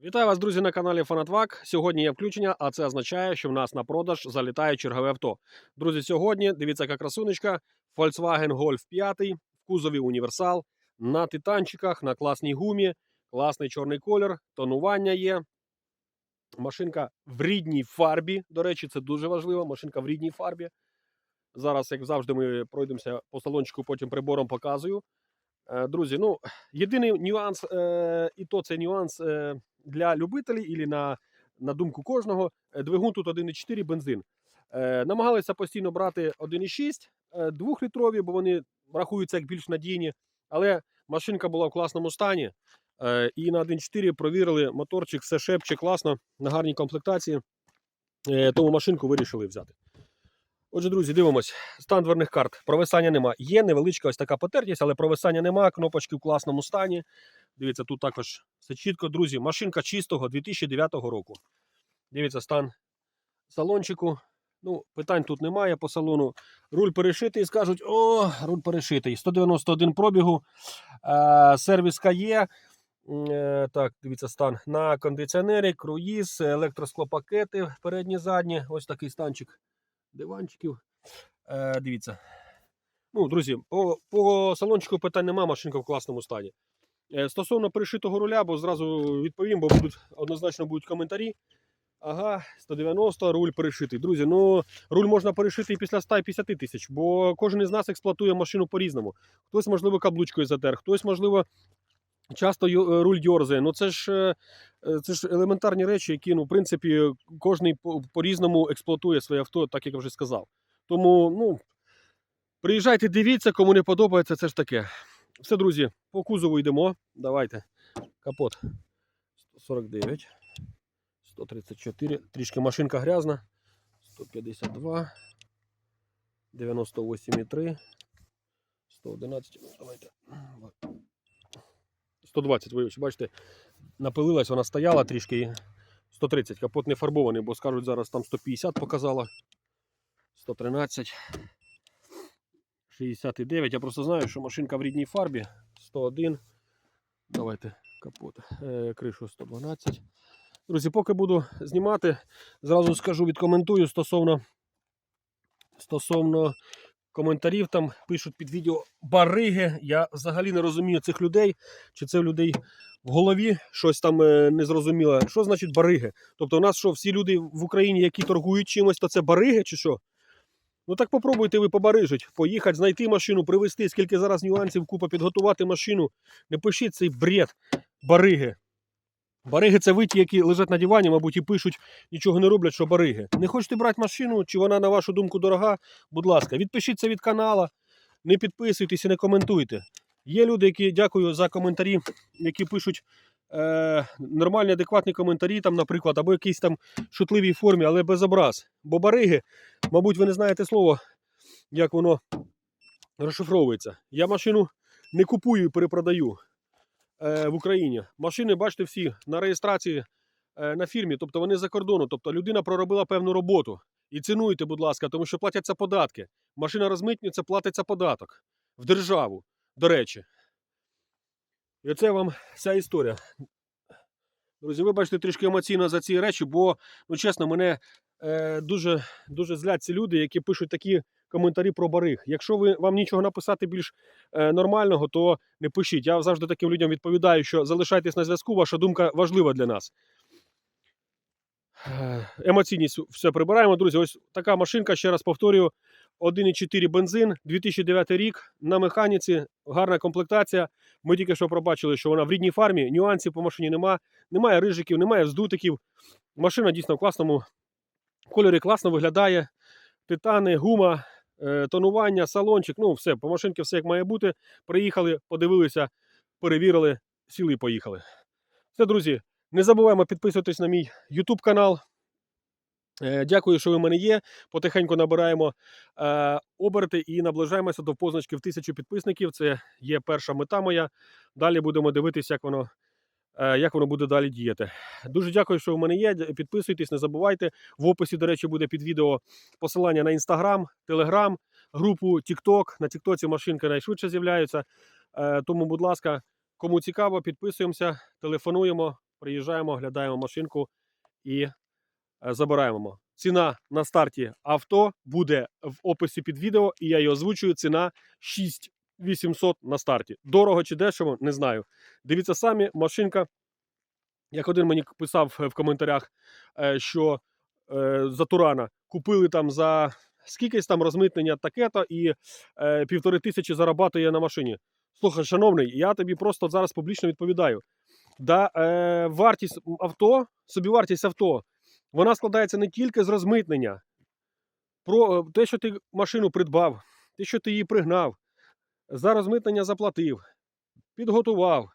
Вітаю вас, друзі, на каналі Фанатвак. Сьогодні є включення, а це означає, що в нас на продаж залітає чергове авто. Друзі, сьогодні дивіться, яка красунечка. Volkswagen Golf 5 в кузові універсал на титанчиках, на класній гумі, класний чорний колір, тонування є. Машинка в рідній фарбі. До речі, це дуже важливо. Машинка в рідній фарбі. Зараз, як завжди, ми пройдемося по салончику, потім прибором показую. Е, Друзі, ну єдиний нюанс, е, і то це нюанс е, для любителів, і на, на думку кожного. Двигун тут 1,4 бензин. Намагалися постійно брати 1,6 е, двохлітрові, бо вони рахуються як більш надійні. Але машинка була в класному стані. І на 1,4 провірили моторчик, все шепче класно, на гарній комплектації. Тому машинку вирішили взяти. Отже, друзі, дивимось. Стан дверних карт. Провисання нема. Є невеличка ось така потертість, але провисання нема. Кнопочки в класному стані. Дивіться, тут також все чітко. Друзі, машинка чистого 2009 року. Дивіться, стан салончику. Ну, питань тут немає по салону. Руль перешитий, скажуть, о, руль перешитий. 191 пробігу. Е, сервіска є. Е, так, дивіться, стан на кондиціонері, круїз, електросклопакети передні, задні. Ось такий станчик диванчиків. Е, дивіться. Ну, друзі, по, по салончику питань нема, машинка в класному стані. Е, стосовно перешитого руля, бо зразу відповім, бо будуть однозначно будуть коментарі. Ага, 190, руль перешитий. Друзі, ну руль можна перешити і після 150 тисяч, бо кожен із нас експлуатує машину по-різному. Хтось, можливо, каблучкою затер, хтось, можливо, часто е, руль дьорзає. Ну це ж, е, е, це ж елементарні речі, які, ну, в принципі, кожен по- по-різному експлуатує своє авто, так як я вже сказав. Тому, ну, приїжджайте, дивіться, кому не подобається, це ж таке. Все, друзі, по кузову йдемо. Давайте. Капот 149, 134. Трішки машинка грязна. 152, 98,3, 111. ну, Давайте. 120, ви бачите, напилилась, вона стояла трішки. 130. Капот не фарбований, бо скажуть, зараз там 150 показала. 113. 69. Я просто знаю, що машинка в рідній фарбі 101. Давайте капот. Е, кришу 112. Друзі, поки буду знімати, зразу скажу, відкоментую стосовно стосовно коментарів. Там пишуть під відео бариги. Я взагалі не розумію цих людей, чи це в людей в голові щось там е, незрозуміле. Що значить бариги? Тобто, у нас що, всі люди в Україні, які торгують чимось, то це бариги чи що? Ну так попробуйте ви побарижить, поїхати, знайти машину, привезти, скільки зараз нюансів, купа підготувати машину. Не пишіть цей бред, бариги. Бариги це ви ті, які лежать на дивані, мабуть, і пишуть, нічого не роблять, що бариги. Не хочете брати машину, чи вона, на вашу думку, дорога, будь ласка, відпишіться від канала, не підписуйтесь і не коментуйте. Є люди, які дякую за коментарі, які пишуть е, нормальні, адекватні коментарі, там, наприклад, або якісь там шутливій формі, але без образ. Бо бариги, мабуть, ви не знаєте слово, як воно розшифровується. Я машину не купую і перепродаю в Україні. Машини, бачите, всі на реєстрації е, на фірмі, тобто вони за кордону. Тобто людина проробила певну роботу. І цінуйте, будь ласка, тому що платяться податки. Машина розмитнюється, платиться податок в державу, до речі. І оце вам вся історія. Друзі, вибачте трішки емоційно за ці речі, бо, ну чесно, мене е, дуже, дуже злять ці люди, які пишуть такі коментарі про бариг. Якщо ви вам нічого написати більш е, нормального, то не пишіть. Я завжди таким людям відповідаю, що залишайтесь на зв'язку, ваша думка важлива для нас. Е, Емоційність все прибираємо, друзі. Ось така машинка, ще раз повторюю. 1,4 бензин, 2009 рік на механіці, гарна комплектація. Ми тільки що пробачили, що вона в рідній фармі, нюансів по машині нема, немає рижиків, немає вздутиків. Машина дійсно в класному кольорі класно виглядає. Титани, гума, тонування, салончик. Ну, все, по машинці все як має бути. Приїхали, подивилися, перевірили, сіли і поїхали. Все, друзі, не забуваємо підписуватись на мій YouTube канал. Е, Дякую, що ви в мене є. Потихеньку набираємо е, оберти і наближаємося до позначки в тисячу підписників. Це є перша мета моя. Далі будемо дивитися, як воно е, як воно буде далі діяти. Дуже дякую, що в мене є. Підписуйтесь, не забувайте. В описі, до речі, буде під відео посилання на інстаграм, телеграм, групу TikTok. На Тіктоці машинки найшвидше з'являються. Е, Тому, будь ласка, кому цікаво, підписуємося, телефонуємо, приїжджаємо, оглядаємо машинку і е, забираємо. Ціна на старті авто буде в описі під відео, і я її озвучую. Ціна 6800 на старті. Дорого чи дешево, не знаю. Дивіться самі, машинка. Як один мені писав е, в коментарях, е, що е, за Турана купили там за скількись там розмитнення таке-то і півтори тисячі зарабатує на машині. Слухай, шановний, я тобі просто зараз публічно відповідаю. Да, вартість авто, собівартість авто, вона складається не тільки з розмитнення. Про те, що ти машину придбав, те, що ти її пригнав, за розмитнення заплатив, підготував.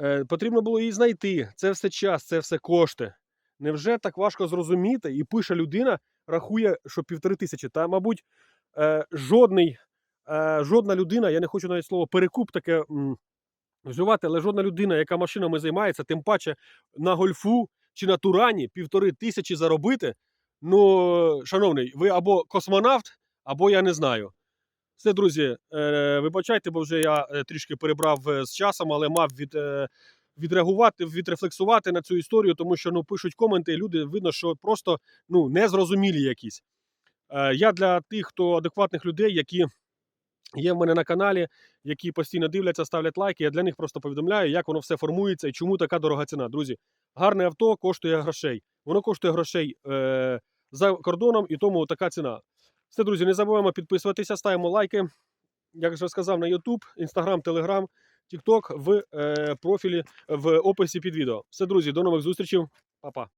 Е, потрібно було її знайти. Це все час, це все кошти. Невже так важко зрозуміти? І пише людина, рахує, що півтори тисячі. Та, мабуть, е, жодний, е, жодна людина, я не хочу навіть слово перекуп таке м, вживати, але жодна людина, яка машинами займається, тим паче на гольфу чи на турані півтори тисячі заробити. Ну, шановний, ви або космонавт, або я не знаю. Все, друзі, е, вибачайте, бо вже я е, трішки перебрав е, з часом, але мав від, відреагувати, відрефлексувати на цю історію, тому що ну, пишуть коменти, і люди видно, що просто ну, незрозумілі якісь. Я для тих, хто адекватних людей, які є в мене на каналі, які постійно дивляться, ставлять лайки, я для них просто повідомляю, як воно все формується і чому така дорога ціна. Друзі, гарне авто коштує грошей. Воно коштує грошей е, за кордоном, і тому така ціна. Все, друзі, не забуваємо підписуватися, ставимо лайки. Як вже сказав, на YouTube, Instagram, Telegram, TikTok в е, профілі в описі під відео. Все, друзі, до нових зустрічей. Па-па.